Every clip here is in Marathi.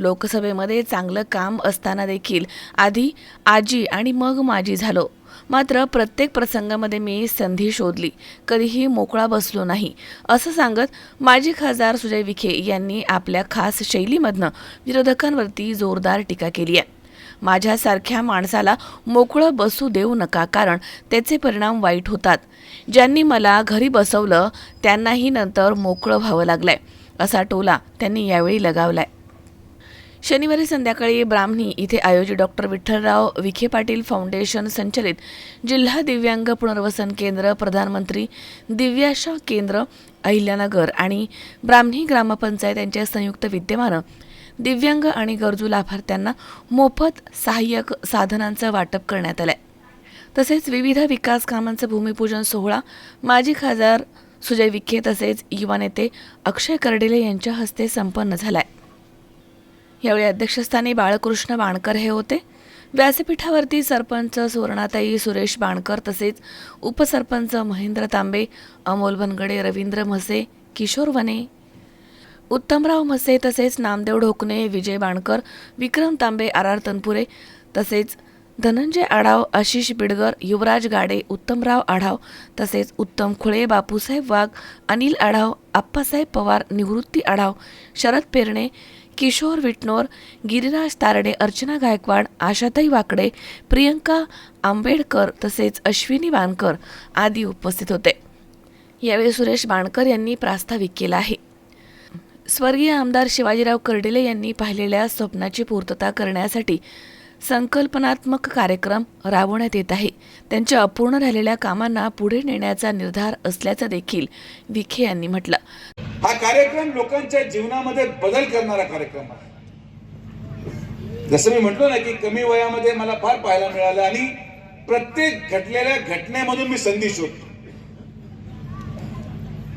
लोकसभेमध्ये चांगलं काम असताना देखील आधी आजी आणि मग माझी झालो. मात्र प्रत्येक प्रसंगामध्ये मी संधी शोधली. कधीही मोकळा बसलो नाही. असं सांगत माजी खासदार सुजय विखे यांनी आपल्या खास शैलीमधनं विरोधकांवरती जोरदार टीका केली आहे. माझ्यासारख्या माणसाला मोकळं बसू देऊ नका कारण त्याचे परिणाम वाईट होतात. ज्यांनी मला घरी बसवलं त्यांनाही नंतर मोकळं व्हावं लागलंय असा टोला त्यांनी यावेळी लगावलाय. शनिवारी संध्याकाळी ब्राह्मणी इथे आयोजित डॉक्टर विठ्ठलराव विखे पाटील फाउंडेशन संचलित जिल्हा दिव्यांग पुनर्वसन केंद्र प्रधानमंत्री दिव्याशा केंद्र अहिल्यानगर आणि ब्राह्मणी ग्रामपंचायत यांच्या संयुक्त विद्यमानं दिव्यांग आणि गरजू लाभार्थ्यांना मोफत सहाय्यक साधनांचं वाटप करण्यात आलंय. तसेच विविध विकास कामांचं भूमिपूजन सोहळा माजी खासदार सुजय विखे तसेच युवा नेते अक्षय कर्डिले यांच्या हस्ते संपन्न झालाय. यावेळी अध्यक्षस्थानी बाळकृष्ण बाणकर हे होते. व्यासपीठावरती सरपंच सुवर्णाताई सुरेश बाणकर तसेच उपसरपंच महेंद्र तांबे अमोल बनगडे रवींद्र म्हसे किशोर वने उत्तमराव म्हसे तसेच नामदेव ढोकणे विजय बाणकर विक्रम तांबे आर आर तनपुरे तसेच धनंजय आढाव आशिष बिडगर युवराज गाडे उत्तमराव आढाव तसेच उत्तम खुळे बापूसाहेब वाघ अनिल आढाव आप्पासाहेब पवार निवृत्ती आढाव शरद पेरणे किशोर विटनोर गिरिराज तारडे अर्चना गायकवाड आशाताई वाकडे प्रियंका आंबेडकर तसेच अश्विनी बाणकर आदी उपस्थित होते. यावेळी सुरेश बाणकर यांनी प्रास्ताविक केला आहे. स्वर्गीय आमदार शिवाजीराव कर्डिले यांनी पाहिलेल्या स्वप्नाची पूर्तता करण्यासाठी संकल्पनात्मक कार्यक्रम राबवण्यात येत आहे. त्यांच्या अपूर्ण राहिलेल्या कामांना पुढे नेण्याचा निर्धार असल्याचं देखील विखे यांनी म्हटलं. हा कार्यक्रम लोकांच्या जीवनामध्ये बदल करणारा कार्यक्रम आहे. जसं मी म्हटलो ना की कमी वयामध्ये मला फार पाहायला मिळालं आणि प्रत्येक घडलेल्या घटनेमधून मी संधी शोधतो.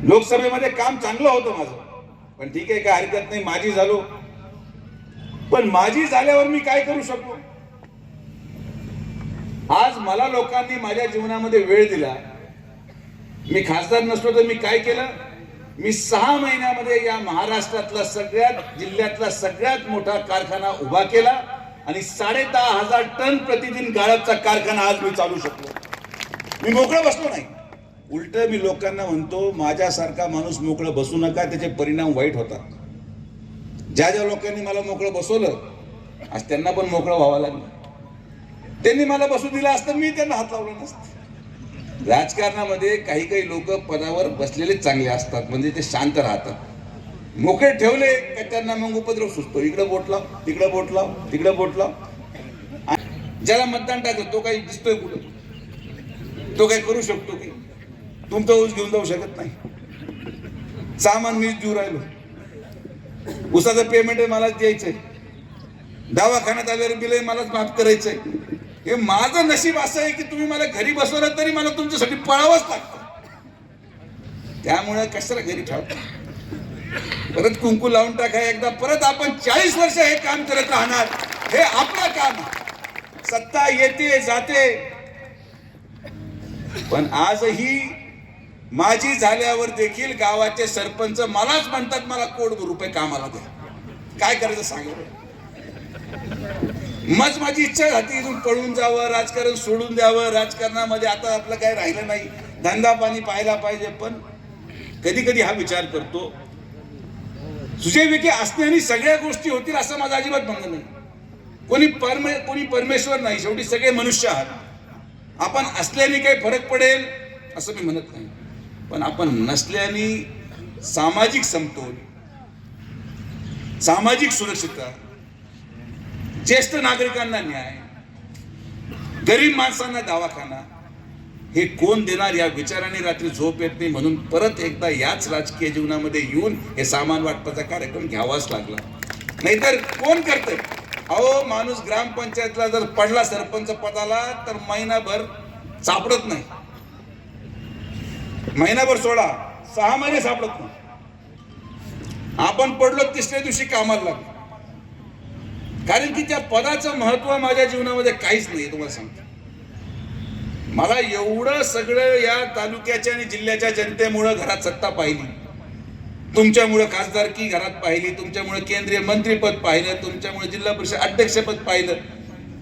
लोकसभेमध्ये काम चांगलं होतं माझं. पण ठीक आहे काय हरकत नाही माझी झालो. पण माझी झाल्यावर मी काय करू शकलो? आज मला लोकांनी माझ्या जीवनामध्ये वेळ दिला. मी खासदार नसलो तर मी काय केलं? मी सहा महिन्यामध्ये या महाराष्ट्रातला सगळ्यात जिल्ह्यातला सगळ्यात मोठा कारखाना उभा केला आणि साडे दहा हजार टन प्रतिदिन गाळपचा कारखाना आज मी चालू शकलो. मी मोकळं बसलो नाही. उलट मी लोकांना म्हणतो माझ्यासारखा माणूस मोकळं बसू नका त्याचे परिणाम वाईट होतात. ज्या ज्या लोकांनी मला मोकळं बसवलं आज त्यांना पण मोकळं व्हावं लागलं. त्यांनी मला बसू दिलं असतं मी त्यांना हात लावला नसतं. राजकारणामध्ये काही काही लोक पदावर बसलेले चांगले असतात म्हणजे ते शांत राहतात. मोकळे ठेवले का त्यांना मग उपद्रव सुचतो. इकडे बोट लाव तिकडे बोट लाव तिकडे बोट लाव. आणि ज्याला मतदान टाकलं तो काही दिसतोय कुठं? तो काही करू शकतो की? तुमचा ऊस घेऊन जाऊ शकत नाही. सामान मीच देऊ राहिलो. उसाचं पेमेंट आहे मलाच द्यायचंय. दवाखान्यात आल्यावर बिल मलाच माफ करायचंय. हे माझं नशीब असं आहे की तुम्ही मला घरी बसवलं तरी मला तुमच्यासाठी पळावंच लागतं. त्यामुळे कशाला घरी ठेवता? परत कुंकू लावून टाका एकदा. परत आपण चाळीस वर्ष हे काम करत राहणार. हे आपलं काम सत्ता येते जाते. पण आजही माझी झाल्यावर देखील गावाचे सरपंच मलाच म्हणतात मला कोट रुपये कामाला द्या. काय करायचं सांगा? मग माझी इच्छा झाली इथून पळून जावं राजकारण सोडून द्यावं. राजकारणामध्ये आता आपलं काय राहिलं नाही. धंदा पाणी पाहायला पाहिजे पण कधी कधी हा विचार करतो. सुजय विखे असण्याने सगळ्या गोष्टी होतील असं माझं अजिबात म्हणणं नाही. कोणी परमे कोणी परमेश्वर नाही. शेवटी सगळे मनुष्य आहात. आपण असल्याने काही फरक पडेल असं मी म्हणत नाही. पण आपण नसल्याने सामाजिक समतोल सामाजिक सुरक्षितता ज्येष्ठ नागरिकांना न्याय गरीब माणसांना दवाखाना हे कोण देणार या विचाराने रात्री झोप येत नाही म्हणून परत एकदा याच राजकीय जीवनामध्ये येऊन हे सामान वाटपाचा कार्यक्रम घ्यावाच लागला. नाहीतर कोण करतंय? अहो माणूस ग्रामपंचायतला जर पडला सरपंच पदाला तर महिनाभर सापडत नाही. महिनाभर सोडा सहा महिने सापडत नाही. आपण पडलो तिसऱ्या दिवशी कामाला लागलो. कारण की त्या पदाचं महत्त्व माझ्या जीवनामध्ये काहीच नाही तुम्हाला सांगतो. मला एवढं सगळं या तालुक्याच्या आणि जिल्ह्याच्या जनतेमुळं घरात सत्ता पाहिली. तुमच्यामुळं खासदारकी घरात पाहिली तुमच्यामुळे केंद्रीय मंत्रीपद पाहिलं तुमच्यामुळे जिल्हा परिषद अध्यक्षपद पाहिलं.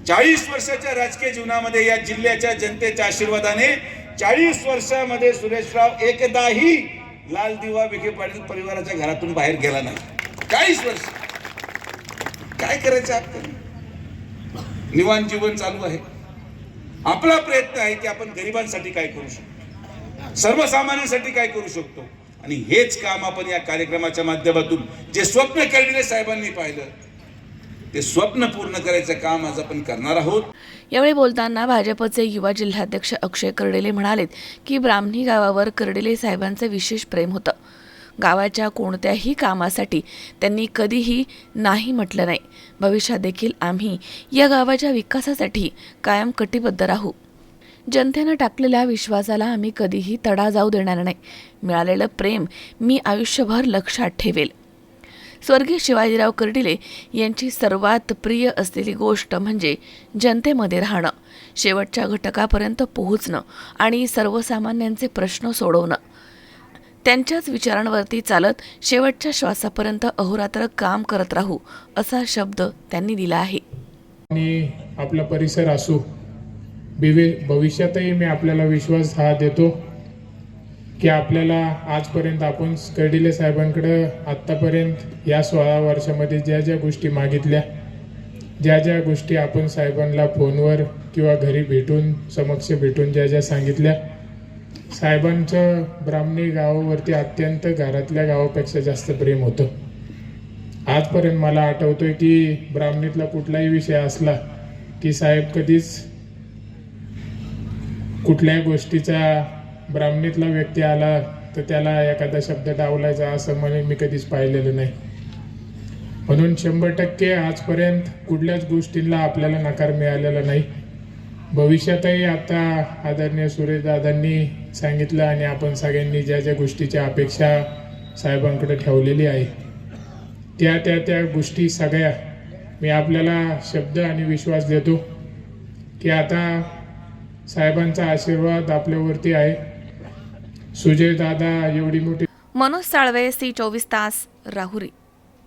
चाळीस वर्षाच्या राजकीय जीवनामध्ये या जिल्ह्याच्या जनतेच्या आशीर्वादाने चाळीस वर्षामध्ये सुरेशराव एकदाही लाल दिवा विखे पाटील परिवाराच्या घरातून बाहेर गेला नाही. चाळीस वर्ष. काय करायचं आपल्याला निवान जीवन चालू आहे. आपला प्रयत्न आहे की आपण गरिबांसाठी काय करू शकतो? सर्वसामान्यांसाठी काय करू शकतो? आणि हेच काम आपण या कार्यक्रमाच्या माध्यमातून जे स्वप्न केलेले साहेबांनी पाहिलं ते स्वप्न पूर्ण करायचं काम आज आपण करणार आहोत. यावेळी बोलताना भाजपचे युवा जिल्हाध्यक्ष अक्षय कर्डेले म्हणालेत की ब्राह्मणी गावावर कर्डेले साहेबांचं विशेष प्रेम होतं. गावाच्या कोणत्याही कामासाठी त्यांनी कधीही नाही म्हटलं नाही. भविष्यात देखील आम्ही या गावाच्या विकासासाठी कायम कटिबद्ध राहू. जनतेनं टाकलेल्या विश्वासाला आम्ही कधीही तडा जाऊ देणार नाही. मिळालेलं प्रेम मी आयुष्यभर लक्षात ठेवेल. स्वर्गीय शिवाजीराव कर्डिले यांची सर्वात प्रिय असलेली गोष्ट म्हणजे जनतेमध्ये राहणं शेवटच्या घटकापर्यंत पोहोचणं आणि सर्वसामान्यांचे प्रश्न सोडवणं. त्यांच्याच विचारांवरती चालत शेवटच्या श्वासापर्यंत अहोरात्र काम करत राहू असा शब्द त्यांनी दिला आहे. आणि आपला परिसर असू बिवे भविष्यातही मी आपल्याला विश्वास हा देतो की आपल्याला आजपर्यंत आपण कर्डिले साहेबांकडं आत्तापर्यंत या सोळा वर्षामध्ये ज्या ज्या गोष्टी मागितल्या ज्या ज्या गोष्टी आपण साहेबांना फोनवर किंवा घरी भेटून समक्ष भेटून ज्या ज्या सांगितल्या साहेबांचं ब्राह्मणी गावावरती अत्यंत घरातल्या गावापेक्षा जास्त प्रेम होतं. आजपर्यंत मला आठवतोय की ब्राह्मणीतला कुठलाही विषय असला की साहेब कधीच कुठल्याही गोष्टीचा ब्राह्मणीतला व्यक्ती आला तर त्याला एखादा शब्द डावलायचा असं म्हणे मी कधीच पाहिलेलं नाही. म्हणून शंभर टक्के आजपर्यंत कुठल्याच गोष्टींना आपल्याला नकार मिळालेला नाही. भविष्यातही आता आदरणीय सुरेशदादांनी सांगितलं आणि आपण सगळ्यांनी ज्या ज्या गोष्टीच्या अपेक्षा साहेबांकडे ठेवलेली आहे त्या त्या त्या गोष्टी सगळ्या मी आपल्याला शब्द आणि विश्वास देतो की आता साहेबांचा आशीर्वाद आपल्यावरती आहे. सुजय दादा एवढी मोठी मनोज साळवे सी चोवीस तास राहुरी.